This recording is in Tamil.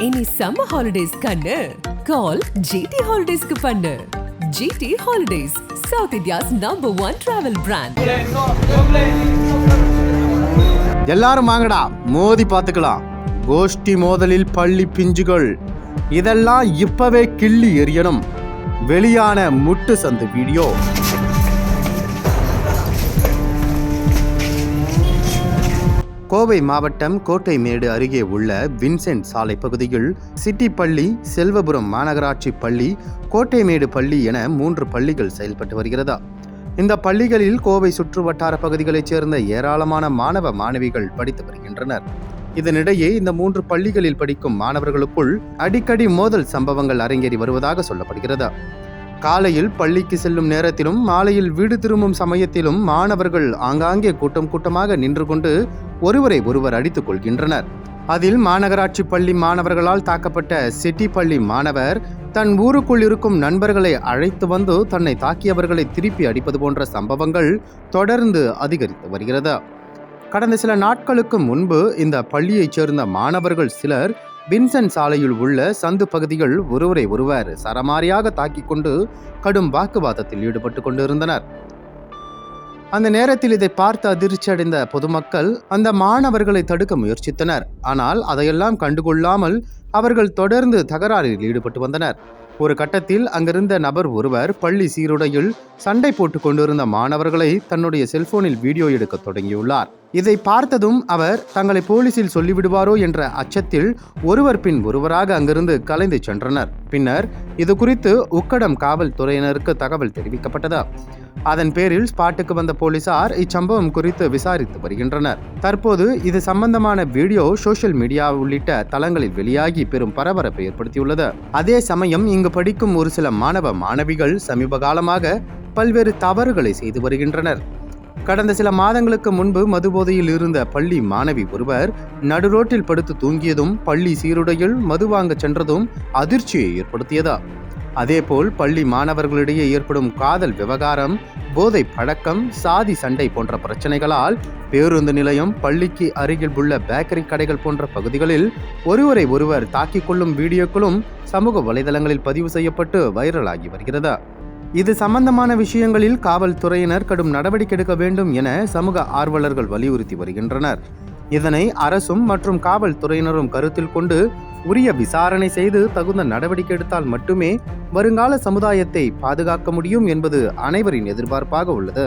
இனி சம்மர் ஹாலிடேஸ் கண்ணு. கால் ஜிடி ஹாலிடேஸ்க்கு பண்ணு. GT holidays South India's number one travel brand எல்லாரும் வாங்கடா. மோதி பார்த்துக்கலாம். கோஷ்டி மோதலில் பள்ளி பிஞ்சுகள். இதெல்லாம் இப்பவே கிள்ளி எறியணும். வெளியான முட்டு சந்து வீடியோ. கோவை மாவட்டம் கோட்டைமேடு அருகே உள்ள வின்சென்ட் சாலை பகுதியில் சிட்டி பள்ளி செல்வபுரம் மாநகராட்சி பள்ளி கோட்டைமேடு பள்ளி என மூன்று பள்ளிகள் செயல்பட்டு வருகிறதா? இந்த பள்ளிகளில் கோவை சுற்று வட்டார பகுதிகளைச் சேர்ந்த ஏராளமான மாணவ மாணவிகள் படித்து வருகின்றனர். இதனிடையே இந்த மூன்று பள்ளிகளில் படிக்கும் மாணவர்களுக்குள் அடிக்கடி மோதல் சம்பவங்கள் அரங்கேறி வருவதாக சொல்லப்படுகிறது? காலையில் பள்ளிக்கு செல்லும் நேரத்திலும் மாலையில் வீடு திரும்பும் சமயத்திலும் மாணவர்கள் ஆங்காங்கே கூட்டம் கூட்டமாக நின்று கொண்டு ஒருவரை ஒருவர் அடித்துக் கொள்கின்றனர். அதில் மாநகராட்சி பள்ளி மாணவர்களால் தாக்கப்பட்ட சிட்டி பள்ளி மாணவர் தன் ஊருக்குள் இருக்கும் நண்பர்களை அழைத்து வந்து தன்னை தாக்கியவர்களை திருப்பி அடிப்பது போன்ற சம்பவங்கள் தொடர்ந்து அதிகரித்து வருகிறது. கடந்த சில நாட்களுக்கு முன்பு இந்த பள்ளியைச் சேர்ந்த மாணவர்கள் சிலர் பின்சன் சாலையில் உள்ள சந்து பகுதிகள் ஒருவரை ஒருவர் சரமாரியாக தாக்கிக் கொண்டு கடும் வாக்குவாதத்தில் ஈடுபட்டு கொண்டிருந்தனர். அந்த நேரத்தில் இதை பார்த்து அதிர்ச்சியடைந்த பொதுமக்கள் அந்த மாணவர்களை தடுக்க முயற்சித்தனர். ஆனால் அதையெல்லாம் கண்டுகொள்ளாமல் அவர்கள் தொடர்ந்து தகராறில் ஈடுபட்டு வந்தனர். ஒரு கட்டத்தில் அங்கிருந்த நபர் ஒருவர் பள்ளி சீருடையில் சண்டை போட்டுக் கொண்டிருந்த மாணவர்களை தன்னுடைய செல்போனில் வீடியோ எடுக்க தொடங்கியுள்ளார். இதை பார்த்ததும் அவர் தங்களை போலீசில் சொல்லிவிடுவாரோ என்ற அச்சத்தில் ஒருவர் பின் ஒருவராக அங்கிருந்து கலைந்து சென்றனர். பின்னர் இது குறித்து உக்கடம் காவல்துறையினருக்கு தகவல் தெரிவிக்கப்பட்டது. அதன் பேரில் ஸ்பாட்டுக்கு வந்த போலீசார் இச்சம்பவம் குறித்து விசாரித்து வருகின்றனர். தற்போது இது சம்பந்தமான வீடியோ சோஷியல் மீடியா உள்ளிட்ட தளங்களில் வெளியாகி பெரும் பரபரப்பை ஏற்படுத்தியுள்ளது. அதே சமயம் இங்கு படிக்கும் ஒரு சில மாணவ மாணவிகள் சமீப காலமாக பல்வேறு தவறுகளை செய்து வருகின்றனர். கடந்த சில மாதங்களுக்கு முன்பு மதுபோதையில் இருந்த பள்ளி மாணவி ஒருவர் நடுரோட்டில் படுத்து தூங்கியதும் பள்ளி சீருடையில் மது வாங்க சென்றதும் அதிர்ச்சியை ஏற்படுத்தியதா? அதேபோல் பள்ளி மாணவர்களிடையே ஏற்படும் காதல் விவகாரம் போதை பழக்கம் சாதி சண்டை போன்ற பிரச்சனைகளால் பேருந்து நிலையம் பள்ளிக்கு அருகில் உள்ள பேக்கரி கடைகள் போன்ற பகுதிகளில் ஒருவரை ஒருவர் தாக்கிக் கொள்ளும் வீடியோக்களும் சமூக வலைதளங்களில் பதிவு செய்யப்பட்டு வைரலாகி வருகிறது? இது சம்பந்தமான விஷயங்களில் காவல்துறையினர் கடும் நடவடிக்கை எடுக்க வேண்டும் என சமூக ஆர்வலர்கள் வலியுறுத்தி வருகின்றனர். இதனை அரசும் மற்றும் காவல்துறையினரும் கருத்தில் கொண்டு உரிய விசாரணை செய்து தகுந்த நடவடிக்கை எடுத்தால் மட்டுமே வருங்கால சமுதாயத்தை பாதுகாக்க முடியும் என்பது அனைவரின் எதிர்பார்ப்பாக உள்ளது.